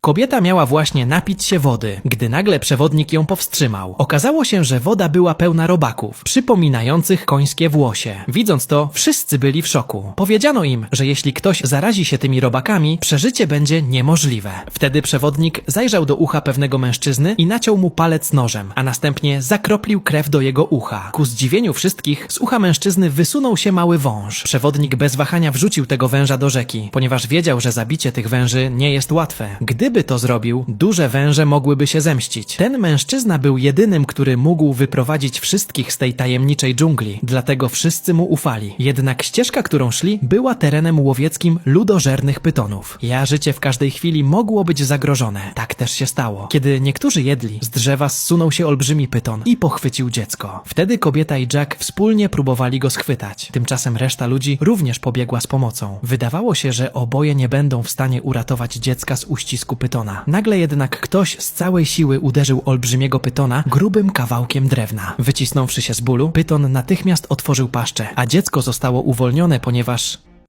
Kobieta miała właśnie napić się wody, gdy nagle przewodnik ją powstrzymał. Okazało się, że woda była pełna robaków, przypominających końskie włosie. Widząc to, wszyscy byli w szoku. Powiedziano im, że jeśli ktoś zarazi się tymi robakami, przeżycie będzie niemożliwe. Wtedy przewodnik zajrzał do ucha pewnego mężczyzny i naciął mu palec nożem, a następnie zakroplił krew do jego ucha. Ku zdziwieniu wszystkich, z ucha mężczyzny wysunął się mały wąż. Przewodnik bez wahania wrzucił tego węża do rzeki, ponieważ wiedział, że zabicie tych węży nie jest łatwe. Gdyby to zrobił, duże węże mogłyby się zemścić. Ten mężczyzna był jedynym, który mógł wyprowadzić wszystkich z tej tajemniczej dżungli, dlatego wszyscy mu ufali. Jednak ścieżka, którą szli, była terenem łowieckim ludożernych pytonów. Ja życie w każdej chwili mogło być zagrożone. Tak też się stało. Kiedy niektórzy jedli, z drzewa zsunął się olbrzymi pyton i pochwycił dziecko. Wtedy kobieta i Jack wspólnie próbowali go schwytać. Tymczasem reszta ludzi również pobiegła z pomocą. Wydawało się, że oboje nie będą w stanie uratować dziecka z uścisku pytona. Nagle jednak ktoś z całej siły uderzył olbrzymiego pytona grubym kawałkiem drewna. Wycisnąwszy się z bólu, pyton natychmiast otworzył paszczę, a dziecko zostało uwolnione, ponieważ